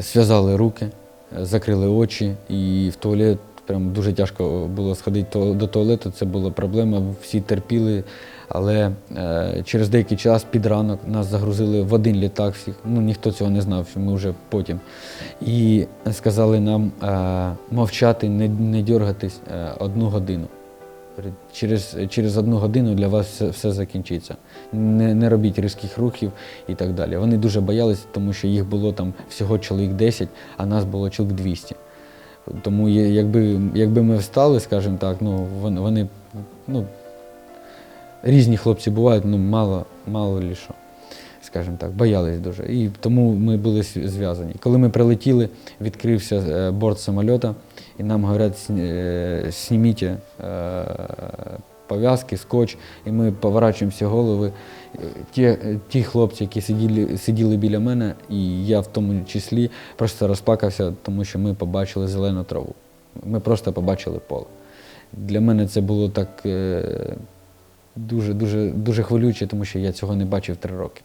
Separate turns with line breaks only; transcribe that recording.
Зв'язали руки, закрили очі, і в туалет прям дуже тяжко було сходити до туалету. Це була проблема, всі терпіли. Але е, через деякий час під ранок нас загрузили в один літак всіх. Ну ніхто цього не знав, що ми вже потім. І сказали нам е, мовчати, не, не дергатись е, одну годину. Через, через одну годину для вас все, все закінчиться. Не, не робіть різких рухів і так далі. Вони дуже боялися, тому що їх було там всього чоловік 10, а нас було чоловік 200. Тому якби, якби ми встали, скажімо так, ну вони ну, різні хлопці бувають, ну мало, мало лі що, скажімо так, боялись дуже. І тому ми були зв'язані. Коли ми прилетіли, відкрився е, борт самольота, і нам говорять, «Сні- е, зніміть е, пов'язки, скотч, і ми поворачуємося голови. Ті, ті хлопці, які сиділи, сиділи біля мене, і я в тому числі, просто розплакався, тому що ми побачили зелену траву. Ми просто побачили поле. Для мене це було так дуже, дуже, дуже хвилююче, тому що я цього не бачив три роки.